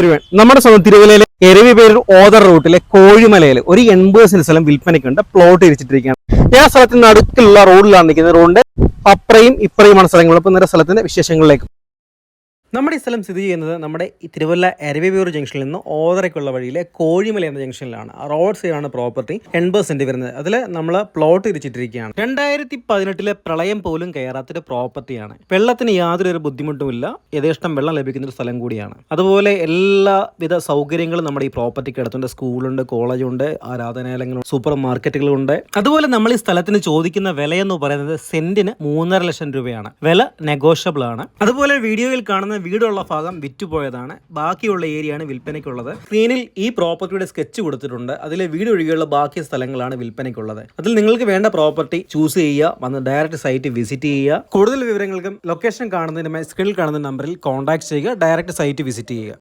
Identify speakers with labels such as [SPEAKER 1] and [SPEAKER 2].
[SPEAKER 1] Everyone നമ്മുടെ സ്വന്തം തിരുവല്ലയിലെ എരവി പേരിൽ ഓദർ റൂട്ടിലെ കോഴിമലയിൽ ഒരു എൺപത് സെന്റ് സ്ഥലം വിൽപ്പനയ്ക്കുണ്ട്. പ്ലോട്ട് ഇരിച്ചിട്ടിരിക്കുകയാണ്. ഞാൻ സ്ഥലത്തിന് നടുക്കിലുള്ള റോഡിലാണ് നിൽക്കുന്നത്. റോഡിന്റെ അപ്പറയും ഇപ്പറയുമാണ് സ്ഥലങ്ങൾ. അപ്പോൾ സ്ഥലത്തിന്റെ വിശേഷങ്ങളിലേക്ക് നമ്മുടെ ഈ സ്ഥലം സ്ഥിതി ചെയ്യുന്നത് നമ്മുടെ തിരുവല്ല എരവിയൂർ ജംഗ്ഷനിൽ നിന്ന് ഓതറയ്ക്കുള്ള വഴിയിലെ കോഴിമല എന്ന ജംഗ്ഷനിലാണ്. റോഡ് സൈഡാണ് പ്രോപ്പർട്ടി എൺപത് സെന്റ് വരുന്നത്. അതിൽ നമ്മൾ പ്ലോട്ട് തിരിച്ചിട്ടിരിക്കുകയാണ്. രണ്ടായിരത്തി പതിനെട്ടിലെ പ്രളയം പോലും കയറാത്തൊരു പ്രോപ്പർട്ടിയാണ് വെള്ളത്തിന് യാതൊരു ബുദ്ധിമുട്ടുമില്ല യഥേഷ്ടം വെള്ളം ലഭിക്കുന്ന ഒരു സ്ഥലം കൂടിയാണ്. അതുപോലെ എല്ലാവിധ സൗകര്യങ്ങളും നമ്മുടെ ഈ പ്രോപ്പർട്ടിക്ക് അടുത്തുണ്ട്. സ്കൂളുണ്ട് കോളേജുണ്ട് ആരാധനാലയങ്ങളുണ്ട് സൂപ്പർ മാർക്കറ്റുകളുണ്ട് അതുപോലെ നമ്മൾ ഈ സ്ഥലത്തിന് ചോദിക്കുന്ന വിലയെന്ന് പറയുന്നത് സെന്റിന് മൂന്നര ലക്ഷം രൂപയാണ്. വില നെഗോഷ്യബിൾ ആണ്. അതുപോലെ വീഡിയോയിൽ കാണുന്ന വീടുള്ള ഭാഗം വിറ്റുപോയതാണ്. ബാക്കിയുള്ള ഏരിയയാണ് വിൽപ്പനയ്ക്കുള്ളത്. സ്ക്രീനിൽ ഈ പ്രോപ്പർട്ടിയുടെ സ്കെച്ച് കൊടുത്തിട്ടുണ്ട്. അതിലെ വീട് ഒഴികെയുള്ള ബാക്കി സ്ഥലങ്ങളാണ് വിൽപ്പനയ്ക്കുള്ളത്. അതിൽ നിങ്ങൾക്ക് വേണ്ട പ്രോപ്പർട്ടി ചൂസ് ചെയ്യുക വന്ന് ഡയറക്റ്റ് സൈറ്റ് വിസിറ്റ് ചെയ്യുക. കൂടുതൽ വിവരങ്ങൾക്കും ലൊക്കേഷൻ കാണുന്നതിനുമായി സ്ക്രീനിൽ കാണുന്ന നമ്പറിൽ കോൺടാക്ട് ചെയ്യുക ഡയറക്റ്റ് സൈറ്റ് വിസിറ്റ് ചെയ്യുക.